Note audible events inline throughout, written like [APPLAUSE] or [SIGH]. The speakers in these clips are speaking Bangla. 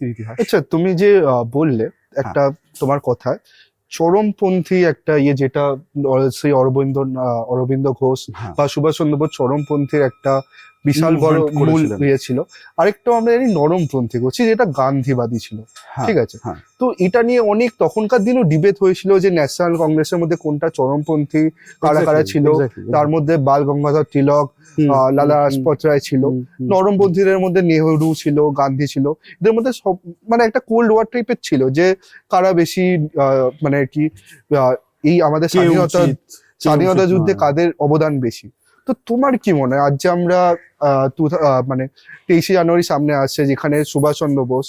রাজনীতির ইতিহাস আচ্ছা তুমি যে আহ, বললে একটা তোমার কথায় চরমপন্থী একটা ইয়ে যেটা শ্রী অরবিন্দ অরবিন্দ ঘোষ হ্যাঁ। বা সুভাষ চন্দ্র বোস চরমপন্থীর একটা বিশাল বড় মূল। ইয়ে ছিল। আরেকটা আমরা জানি নরমপন্থী করছি যেটা গান্ধীবাদী ছিল। হ্যাঁ, ঠিক আছে? হ্যাঁ। তো এটা নিয়ে অনেক তখনকার দিনও ডিবেট হয়েছিল যে ন্যাশনাল কংগ্রেসের মধ্যে কোনটা চরমপন্থী কারা কারা ছিল। তার মধ্যে বাল গঙ্গাধর তিলক লালা লাজপত রায় ছিল। নরমপন্থীদের মধ্যে নেহরু ছিল গান্ধী ছিল। এদের মধ্যে সব মানে একটা কোল্ড ওয়ার টাইপের ছিল যে কারা বেশি আহ, মানে কি এই আমাদের স্বাধীনতা স্বাধীনতা যুদ্ধে কাদের অবদান বেশি। তো তোমার কি মনে হয়? আজ যে আমরা মানে তেইশে জানুয়ারি সামনে আসছে, যেখানে সুভাষচন্দ্র বোস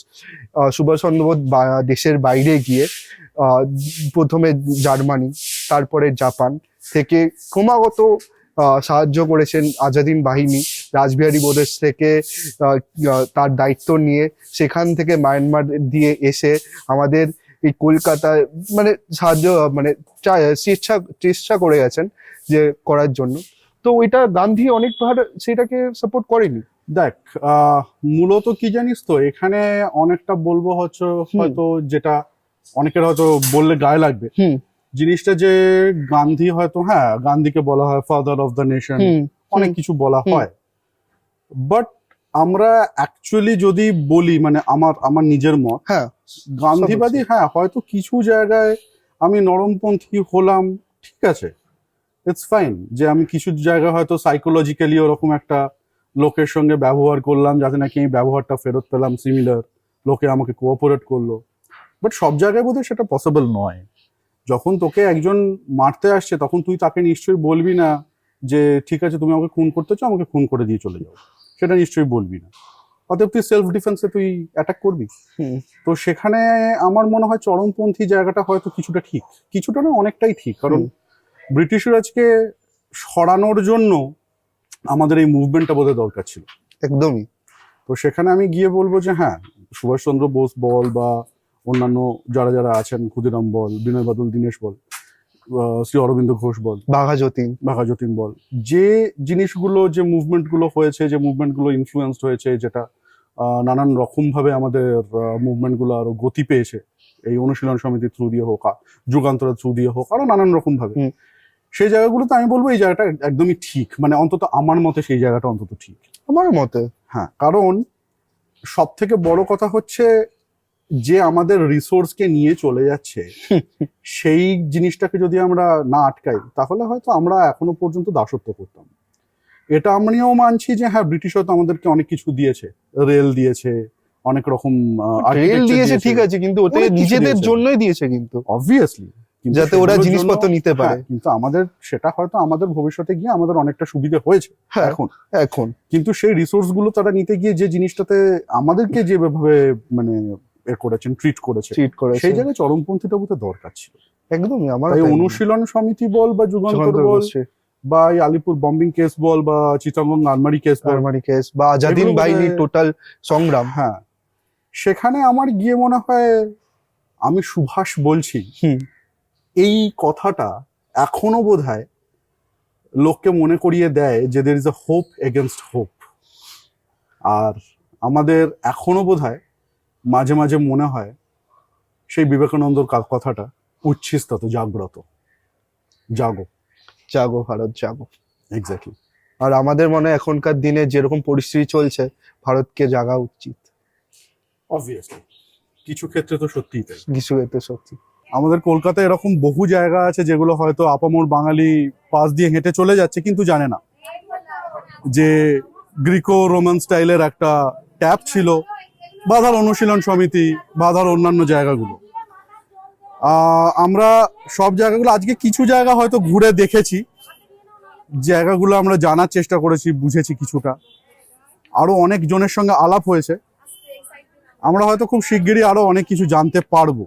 সুভাষচন্দ্র বোস দেশের বাইরে গিয়ে প্রথমে জার্মানি, তারপরে জাপান থেকে ক্রমাগত সাহায্য করেছেন আজাদিন বাহিনী, রাসবিহারী বোস থেকে তার দায়িত্ব নিয়ে সেখান থেকে মায়ানমার দিয়ে এসে আমাদের এই কলকাতায় মানে সাহায্য মানে চেষ্টা চেষ্টা করে গেছেন যে করার জন্য। তো ওইটা গান্ধী অনেকবার সেটাকে সাপোর্ট করেনি। দেখ মূলত কি জানিস তো এখানে অনেকটা বলব হচ্ছে হয়তো যেটা অনেকের হয়তো বললে গায়ে লাগবে। জিনিসটা যে গান্ধী হয়তো হ্যাঁ গান্ধীকে বলা হয় ফাদার অফ দ্য নেশন অনেক কিছু বলা হয়। বাট আমরা অ্যাকচুয়ালি যদি বলি মানে আমার আমার নিজের মত হ্যাঁ গান্ধীবাদী হ্যাঁ হয়তো কিছু জায়গায় আমি নরমপন্থী হলাম ঠিক আছে। ইটস ফাইন যে আমি কিছু জায়গায় হয়তো সাইকোলজিক্যালি ওরকম একটা লোকের সঙ্গে ব্যবহার করলাম যাতে নাকি আমি ব্যবহারটা ফেরত পেলাম সিমিলার লোকে আমাকে কোঅপারেট করল। বাট সব জায়গায় বোধহয় সেটা পসিবল নয়। যখন তোকে একজন মারতে আসছে তখন তুই তাকে নিশ্চয়ই বলবি না যে ঠিক আছে তুমি আমাকে খুন করতে চাও আমাকে খুন করে দিয়ে চলে যাও। সেটা নিশ্চয়ই বলবি না। অতএব তুই সেলফ ডিফেন্সে তুই অ্যাটাক করবি। তো সেখানে আমার মনে হয় চরমপন্থী জায়গাটা হয়তো কিছুটা ঠিক। কিছুটা না অনেকটাই ঠিক কারণ ব্রিটিশ রাজকে সরানোর জন্য আমাদের এই মুভমেন্টটা বোধহয় দরকার ছিল। একদমই। তো সেখানে আমি গিয়ে বলব যে হ্যাঁ সুভাষচন্দ্র বোস বল বা অন্যান্য যারা যারা আছেন ক্ষুদিরাম বল বিনয় বাদল দীনেশ বল শ্রী অরবিন্দ ঘোষ বল বাঘা যতীন। বাঘা যতীন বল যে জিনিসগুলো যে মুভমেন্টগুলো হয়েছে যে মুভমেন্টগুলো ইনফ্লুয়েন্সড হয়েছে যেটা নানান রকম ভাবে আমাদের মুভমেন্টগুলো আরও গতি পেয়েছে এই অনুশীলন সমিতির থ্রু দিয়ে হোক যুগান্তরের থ্রু দিয়ে হোক আরও নানান রকম ভাবে হুম। সেই জায়গাগুলোতে আমি বলব এই জায়গাটা একদমই ঠিক। মানে অন্তত আমার মতে সেই জায়গাটা অন্তত ঠিক। আমার মতে। হ্যাঁ কারণ সব থেকে বড় কথা হচ্ছে যে আমাদের রিসোর্সকে নিয়ে চলে যাচ্ছে [LAUGHS] সেই জিনিসটাকে যদি আমরা না আটকাই তাহলে হয়তো আমরা এখনও পর্যন্ত দাসত্ব করতাম। এটা আমরাও মানছি যে হ্যাঁ ব্রিটিশ হয়তো আমাদেরকে অনেক কিছু দিয়েছে। রেল দিয়েছে অনেক রকম রেল দিয়েছে ঠিক আছে কিন্তু কিছু নিজেদের জন্যই দিয়েছে কিন্তু। অবভিয়াসলি যাতে ওরা জিনিসপত্র নিতে পারে। হ্যাঁ, কিন্তু আমাদের সেটা হয়তো আমাদের ভবিষ্যতে গিয়ে আমাদের অনেকটা সুবিধে হয়েছে হ্যাঁ এখন। এখন। কিন্তু সেই রিসোর্সগুলো তারা নিতে গিয়ে যে জিনিসটাতে আমাদেরকে যেভাবে মানে এ করেছেন ট্রিট করেছে চিট করেছে সেই জায়গায় চরমপন্থীটা বোধহয় দরকার ছিল। একদমই আমার তাই অনুশীলন সমিতি বল বা যুগান্তর বল বা এই আলিপুর বম্বিং কেস বল বা চিটাগং আলমারি কেস জার্মানি কেস বা আজাদিন বাহিনী টোটাল সংগ্রাম। হ্যাঁ সেখানে আমার গিয়ে মনে হয় আমি সুভাষ বলছি। এই কথাটা এখনও বোধ হয় লোককে মনে করিয়ে দেয় যে there is a hope against hope আর আমাদের এখনও বোধ হয় মাঝে মাঝে মনে হয় সেই বিবেকানন্দর কথাটা উচ্ছিস্তত জাগ্রত। জাগো। জাগো ভারত জাগো। এক্স্যাক্টলি আর আমাদের মনে হয় এখনকার দিনে যেরকম পরিস্থিতি চলছে ভারতকে জাগা উচিত। অবভিয়াসলি কিছু ক্ষেত্রে তো সত্যিই তাই। কিছু এতে সত্যি। আমাদের কলকাতায় এরকম বহু জায়গা আছে যেগুলো হয়তো আপামোর বাঙালি পাশ দিয়ে হেঁটে চলে যাচ্ছে, কিন্তু জানে না। যে গ্রিকো রোমান স্টাইলের একটা ট্যাপ ছিল, বাধার অনুশীলন সমিতি, বাধার অন্যান্য জায়গাগুলো। আমরা সব জায়গাগুলো, আজকে কিছু জায়গা হয়তো ঘুরে দেখেছি, জায়গাগুলো আমরা জানার চেষ্টা করেছি, বুঝেছি কিছুটা। আরও অনেক জনের সঙ্গে আলাপ হয়েছে। আমরা হয়তো খুব শিগগিরই আরও অনেক কিছু জানতে পারব।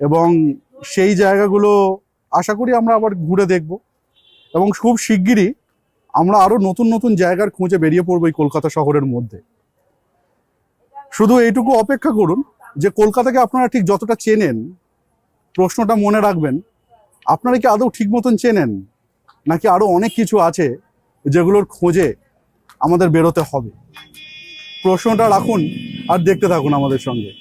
এবং সেই জায়গাগুলো আশা করি আমরা আবার ঘুরে দেখব। এবং খুব শিগগিরই আমরা আরও নতুন নতুন জায়গার খুঁজে বেরিয়ে পড়ব এই কলকাতা শহরের মধ্যে। শুধু এইটুকু অপেক্ষা করুন যে কলকাতাকে আপনারা ঠিক যতটা চেনেন, প্রশ্নটা মনে রাখবেন, আপনারা কি আদৌ ঠিক মতন চেনেন? নাকি আরও অনেক কিছু আছে যেগুলোর খোঁজে আমাদের বেরোতে হবে? প্রশ্নটা রাখুন আর দেখতে থাকুন আমাদের সঙ্গে।